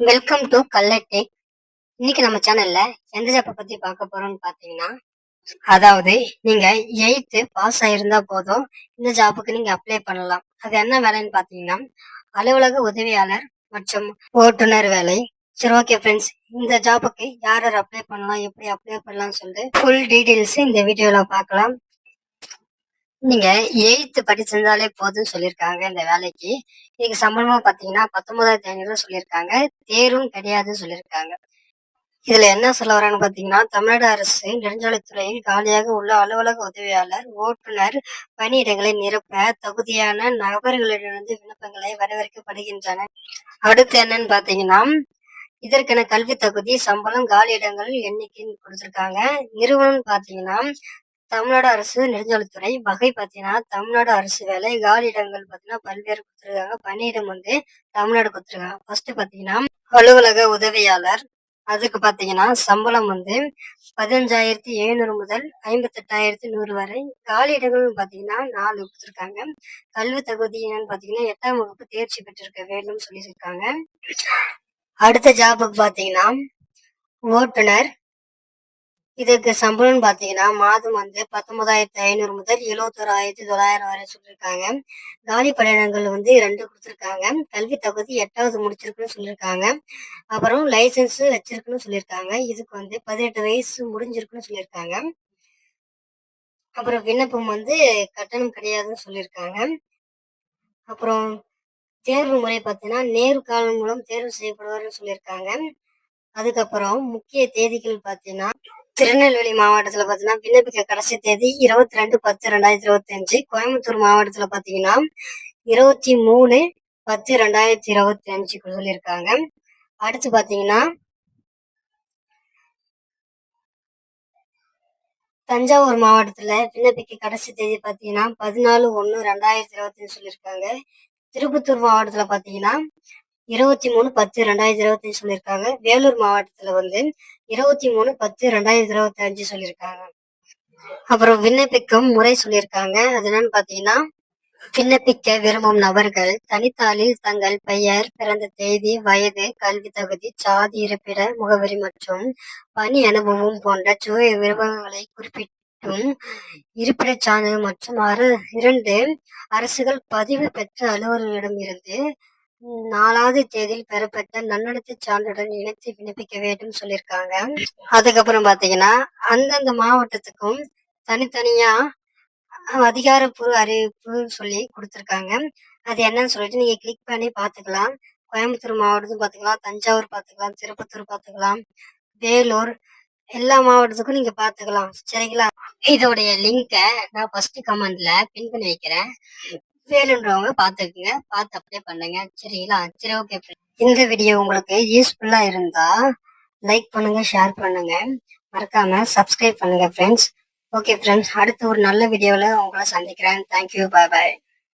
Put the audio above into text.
Welcome to Kallar இன்னைக்கு நம்ம சேனல்ல எந்த ஜாப்பை பத்தி பார்க்க போறோம்னு பாத்தீங்கன்னா அதாவது நீங்க எயித்து பாஸ் ஆயிருந்தா போதும் இந்த ஜாப்புக்கு நீங்க அப்ளை பண்ணலாம். அது என்ன வேலைன்னு பாத்தீங்கன்னா அலுவலக உதவியாளர் மற்றும் ஓட்டுநர் வேலை. சரி ஓகே ஃப்ரெண்ட்ஸ் இந்த ஜாப்புக்கு யார் யார் அப்ளை பண்ணலாம் எப்படி அப்ளை பண்ணலாம்னு சொல்லிட்டு ஃபுல் டீடைல்ஸ் இந்த வீடியோவில் பார்க்கலாம். நீங்க எயித்து படிச்சிருந்தாலே போதும்னு சொல்லியிருக்காங்க இந்த வேலைக்கு. இதுக்கு சம்பளமா பாத்தீங்கன்னா பத்தொன்பதாயிரத்தி ஐநூறு சொல்லியிருக்காங்க தேர்வும் கிடையாதுன்னு சொல்லியிருக்காங்க இதுல என்ன சொல்ல வரான்னு பாத்தீங்கன்னா தமிழ்நாடு அரசு நெடுஞ்சாலைத்துறையில் காலியாக உள்ள அலுவலக உதவியாளர் ஓட்டுநர் பணியிடங்களை நிரப்ப தகுதியான நபர்களிடமிருந்து விண்ணப்பங்களை வரவேற்கப்படுகின்றன அடுத்து என்னன்னு பாத்தீங்கன்னா இதற்கென கல்வி தகுதி சம்பளம் காலி இடங்கள் எண்ணிக்கைன்னு கொடுத்துருக்காங்க. நிறுவனம் பாத்தீங்கன்னா தமிழ்நாடு அரசு நெடுஞ்சாலைத்துறை வகை பார்த்தீங்கன்னா தமிழ்நாடு அரசு வேலை காலி இடங்கள் பார்த்தீங்கன்னா பல்வேறு கொடுத்துருக்காங்க. பணியிடம் வந்து தமிழ்நாடு கொடுத்துருக்காங்க. ஃபர்ஸ்ட் பார்த்தீங்கன்னா அலுவலக உதவியாளர் அதுக்கு பார்த்தீங்கன்னா சம்பளம் வந்து பதினஞ்சாயிரத்தி எழுநூறு முதல் ஐம்பத்தெட்டாயிரத்தி நூறு வரை. காலியிடங்கள் பார்த்தீங்கன்னா நாலு கொடுத்துருக்காங்க. கல்வி தகுதி என்னன்னு பார்த்தீங்கன்னா எட்டாம் வகுப்பு தேர்ச்சி பெற்றிருக்க வேண்டும் சொல்லியிருக்காங்க. அடுத்த ஜாபுக்கு பார்த்தீங்கன்னா ஓட்டுநர் இதுக்கு சம்பளம்னு பார்த்தீங்கன்னா மாதம் வந்து பத்தொன்பதாயிரத்தி ஐநூறு முதல் எழுவத்தோராயிரத்தி தொள்ளாயிரம் வரை சொல்லியிருக்காங்க. காலி பணியிடங்கள் வந்து ரெண்டு கொடுத்துருக்காங்க. கல்வி தகுதி எட்டாவது முடிச்சிருக்குன்னு சொல்லியிருக்காங்க. அப்புறம் லைசன்ஸ் வச்சிருக்குன்னு சொல்லியிருக்காங்க. இதுக்கு வந்து பதினெட்டு வயசு முடிஞ்சிருக்குன்னு சொல்லியிருக்காங்க. அப்புறம் விண்ணப்பம் வந்து கட்டணம் கிடையாதுன்னு சொல்லியிருக்காங்க. அப்புறம் தேர்வு முறை பார்த்தீங்கன்னா காலம் மூலம் தேர்வு செய்யப்படுவார்னு சொல்லியிருக்காங்க. அதுக்கப்புறம் முக்கிய தேதிகள் பார்த்தீங்கன்னா திருநெல்வேலி மாவட்டத்துல பாத்தீங்கன்னா விண்ணப்பிக்க கடைசி தேதி இருபத்தி ரெண்டு பத்து ரெண்டாயிரத்தி இருபத்தி அஞ்சு கோயம்புத்தூர் மாவட்டத்துல பாத்தீங்கன்னா இருபத்தி மூணு பத்து ரெண்டாயிரத்தி இருபத்தி அஞ்சு சொல்லியிருக்காங்க. அடுத்து பாத்தீங்கன்னா தஞ்சாவூர் மாவட்டத்துல விண்ணப்பிக்க கடைசி தேதி பாத்தீங்கன்னா பதினாலு ஒன்னு ரெண்டாயிரத்தி இருபத்தி சொல்லியிருக்காங்க. திருப்பத்தூர் மாவட்டத்துல பாத்தீங்கன்னா இருபத்தி மூணு பத்து ரெண்டாயிரத்தி இருபத்தி அஞ்சு சொல்லியிருக்காங்க. வேலூர் மாவட்டத்துல வந்து இருபத்தி மூணு பத்து ரெண்டாயிரத்தி இருபத்தி அஞ்சு சொல்லியிருக்காங்க. அப்புறம் விண்ணப்பிக்கும் முறை சொல்லியிருக்காங்க. அது என்னன்னு பாத்தீங்கன்னா விண்ணப்பிக்க விரும்பும் நபர்கள் தனித்தாளில் தங்கள் பெயர் பிறந்த தேதி வயது கல்வி தகுதி சாதி இருப்பிட முகவரி மற்றும் பணி அனுபவம் போன்ற சுய விருப்பங்களை குறிப்பிட்டும் இருப்பிடச் சான்றிதழ் மற்றும் அரு இரண்டு அரசுகள் பதிவு பெற்ற அலுவலர்களிடம் இருந்து நாலாவது தேதியில் பெறப்பட்ட நன்னடத்தை சான்றுடன் இணைத்து விண்ணப்பிக்க வேண்டும் சொல்லியிருக்காங்க. அதுக்கப்புறம் பார்த்தீங்கன்னா அந்தந்த மாவட்டத்துக்கும் தனித்தனியா அதிகாரப்பூர்வ அறிவிப்பு சொல்லி கொடுத்துருக்காங்க. அது என்னன்னு சொல்லிட்டு நீங்க கிளிக் பண்ணி பார்த்துக்கலாம். கோயம்புத்தூர் மாவட்டத்தும் பார்த்துக்கலாம். தஞ்சாவூர் பார்த்துக்கலாம். திருப்பத்தூர் பார்த்துக்கலாம். வேலூர் எல்லா மாவட்டத்துக்கும் நீங்க பாத்துக்கலாம் சரிங்களா? இதோடைய லிங்கை நான் ஃபர்ஸ்ட் கமெண்ட்ல பின் பண்ணி வைக்கிறேன். வேணுன்றவங்க பார்த்துக்குங்க பார்த்து அப்ளை பண்ணுங்க. சரிங்களா சரி ஓகே இந்த வீடியோ உங்களுக்கு யூஸ்ஃபுல்லா இருந்தா லைக் பண்ணுங்க ஷேர் பண்ணுங்க. மறக்காம சப்ஸ்கிரைப் பண்ணுங்க ஃப்ரெண்ட்ஸ் ஓகே ஃப்ரெண்ட்ஸ் அடுத்த ஒரு நல்ல வீடியோவில் உங்களை சந்திக்கிறேன். தேங்க்யூ பாய் பாய்